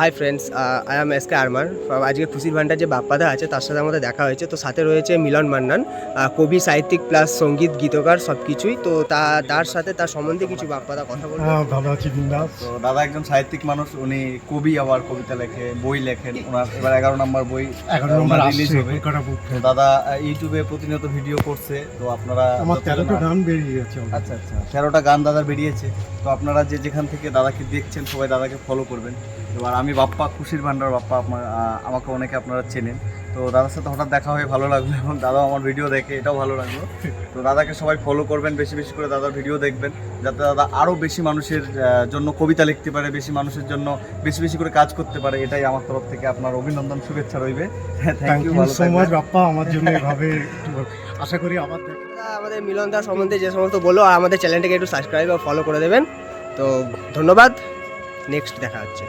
Hi friends I am S K Armar আজকে খুশির ভান্ডার যে বাপ্পাদা আছে তার সাথে আমাদের দেখা হয়েছে। তো সাথে রয়েছে মিলন মান্নান কবি সাহিত্যিক প্লাস সংগীত গীতকার সব কিছুই তো তা তার সাথে তার সম্বন্ধে কিছু বাপ্পাদা কথা বলব হ্যাঁ বিন্দাস তো দাদা একজন সাহিত্যিক মানুষ উনি কবি আবার কবিতা লেখে বই লেখেন। ওনার এবার এগারো নম্বর বই এগারো নম্বর রিলিজ হবে। তো দাদা ইউটিউবে প্রতিনিয়ত ভিডিও করছে তো আপনারা আমার তেরোটা গান বেরিয়ে গেছে আচ্ছা আচ্ছা তেরোটা গান দাদার বেরিয়েছে। তো আপনারা যে যেখান থেকে দাদাকে দেখছেন সবাই দাদাকে ফলো করবেন। এবার আমি বাপ্পা খুশির ভান্ডার বাপ্পা আপনার আমাকে অনেকে আপনারা চেনেন। তো দাদার সাথে হঠাৎ দেখা হয়ে ভালো লাগল এবং দাদা আমার ভিডিও দেখে এটাও ভালো লাগল। তো দাদাকে সবাই ফলো করবেন বেশি বেশি করে দাদার ভিডিও দেখবেন যাতে দাদা আরও বেশি মানুষের জন্য কবিতা লিখতে পারে বেশি মানুষের জন্য বেশি বেশি করে কাজ করতে পারে। এটাই আমার তরফ থেকে আপনার অভিনন্দন শুভেচ্ছা রইবে। Thank thank you so much Bappa আমার জন্য এভাবে আশা করি আবার আমাদের মিলন দার সম্বন্ধে যে সমস্ত বলল আর আমাদের চ্যানেলটাকে একটু সাবস্ক্রাইব আর ফলো করে দেবেন। তো ধন্যবাদ নেক্সট দেখা হচ্ছে।